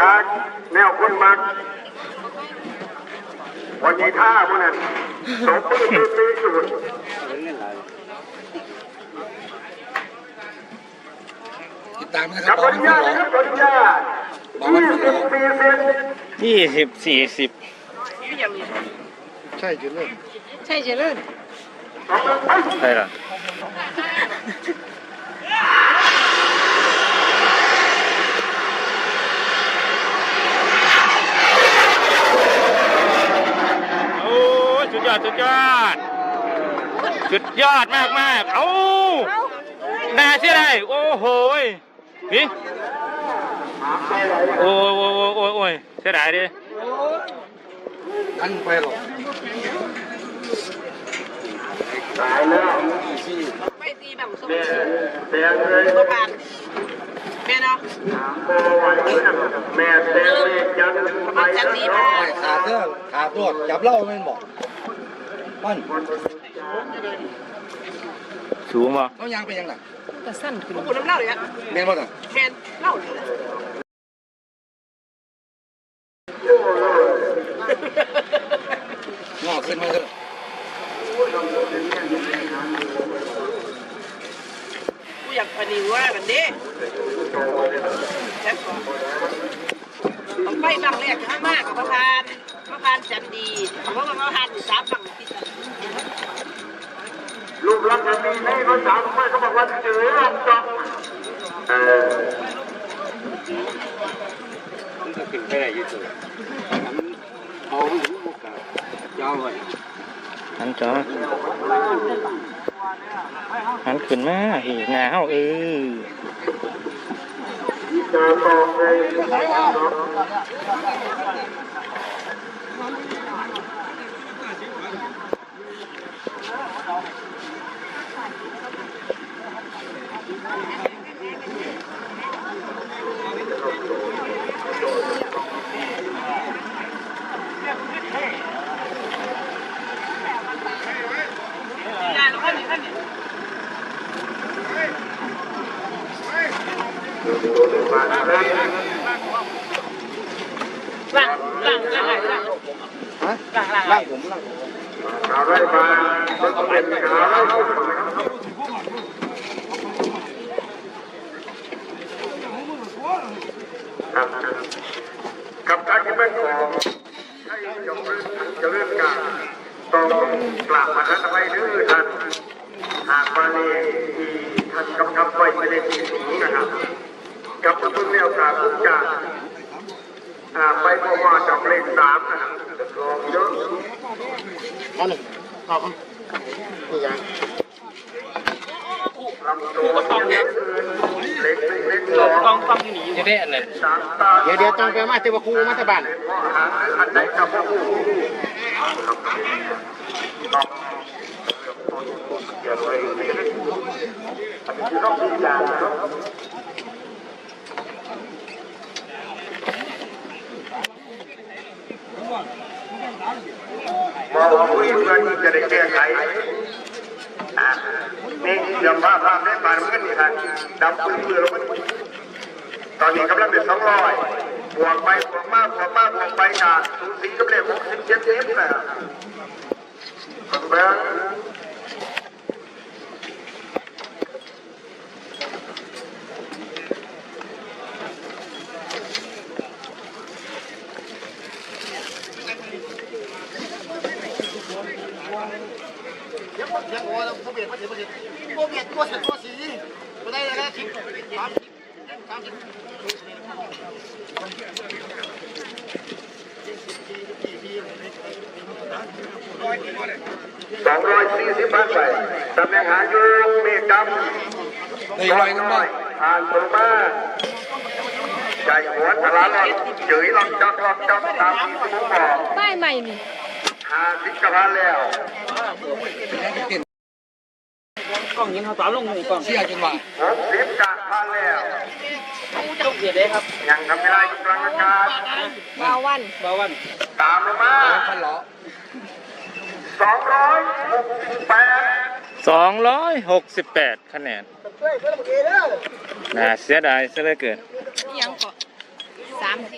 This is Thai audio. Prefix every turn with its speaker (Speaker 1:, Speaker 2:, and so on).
Speaker 1: ตาเฉยคางแนวคนมัก วันนี้ท่าพวกนั้นสมบูรณ์ตีสุด
Speaker 2: ติดตามนะค
Speaker 1: กั
Speaker 2: รั
Speaker 1: บบวัน
Speaker 2: วัน
Speaker 1: นี้
Speaker 2: ที่
Speaker 1: นะครับวันนี้ยี่สิบปีเซน
Speaker 3: ยี่สิบสี่สิบ
Speaker 2: ใช่จุดเริ่ม
Speaker 4: ใช่เจริญ
Speaker 3: ใช่หรอโอ้ยสุดย อดสุดยอด สุดยอดมากมากๆเอ้าน่าเชื่อได้โอ้โหยนี่โอ้ยโอ้ยโอ้ยโอ้ยโอ้ยเสียดายดิ
Speaker 2: อันไปหรอก
Speaker 1: ตายแล้ว
Speaker 4: ไม่ตีแบบสม
Speaker 1: แม่แตงเลย
Speaker 4: ประพานแม่เนาะ
Speaker 1: โอ้ยแม่แตงเลยยันไป
Speaker 4: จันดี
Speaker 1: แล้ว
Speaker 4: มา
Speaker 2: ไปขาเทือกขาตรวจจับเหล่าไม่บอก มัน
Speaker 3: สูงป่ะ
Speaker 2: เขายางไปยังไง
Speaker 4: แต่สั้นขึ้นคุณน้ำเล่าเลยอะ
Speaker 2: เมียนบ่ต่าง
Speaker 4: แมนเล่าเลย
Speaker 2: งอกขึ้นมาเถอะ
Speaker 4: กูอยากพนิวว่ากันดิต้องไปบังแรกข้างมากกับประพานประพานจันดีเพราะว่าประพานอยู่สามบัง
Speaker 1: ลูกรักกันมีให้เขาสามไม่เขาบอกว่าเสือลำจอกเออ
Speaker 3: หันจอหันขึ้นมาเห็นหนาวเออ
Speaker 1: จะบอกเลย
Speaker 4: งานเราขั้นนี้ขั้นนี้
Speaker 1: มาแล้ว
Speaker 4: หลังหลังหลังหลัง
Speaker 2: ฮะ
Speaker 4: หลังหลัง
Speaker 2: ล่างผมล่างผม
Speaker 1: ข่าวไรมาต้องเป็นขาวไรครับกับการที่ไม่ขอให้จงเรื่องจะเรื่องการต้องกลับมาทันไว้ดื้อท่านหากมาเนี่ที่ท่านกำกับไว้ไม่ได้ที่สูงนะครับ กับทุกแนวการทุกอย่างอ่าไปพอมาจากเลขสามนะลองเยอะ
Speaker 2: อาหนึ่งเอาครับนี่ยัง
Speaker 1: ลำตัวเนี่ยเล็กเล็กสอง
Speaker 4: กองฟังอยู่นี่
Speaker 3: จะได้อะไร
Speaker 2: เดี๋ยวเดี๋ยวต้องไปมาเทวคูมาตะบัน
Speaker 1: อันไหนกับผู้อย่าไปต้องพิจารณา บอกว่าผู้อื่นจะได้แก้ไขนี่เดี๋ยวภาพภาพได้บานเงินนี่ครับดำปืนปืนลงไปตอนนี้กำลังเดือดสองร้อยบวกไปบวกมากบวกมากบวกไปจากสูงสีกับเลขหกสิบเจ็ดเจ็ดนะครับ นเบิ้งสองร้อยสี่สิบพันไปตำแหน่งหาอยู่เมฆดำ
Speaker 2: เดี๋ยวลอยน้ำบ่
Speaker 1: ผ่านตัวมาใจหัวทะลาลอนเฉยลองจักลองจักตามที่ผมบอก
Speaker 4: ป้ายใหม่นี่
Speaker 1: หาสิกระพันแล้ว
Speaker 4: กล้องยิงเขาตามลงหนึ่งกล้อง
Speaker 2: เสียจนว่า
Speaker 1: หกสิบกระพันแล้ว
Speaker 4: จงเกียรติเลยครับ
Speaker 1: ยังทำไม่ได้กำลังอากาศ
Speaker 4: บาวัน
Speaker 3: บาวัน
Speaker 1: ตามลงมา
Speaker 2: พันล้อ
Speaker 1: สองร้อยหกสิบแปด
Speaker 3: สองร้อยหกสิบแปดคะแนนน่าเสียดายซะเหลือเกิน
Speaker 5: สามสิบ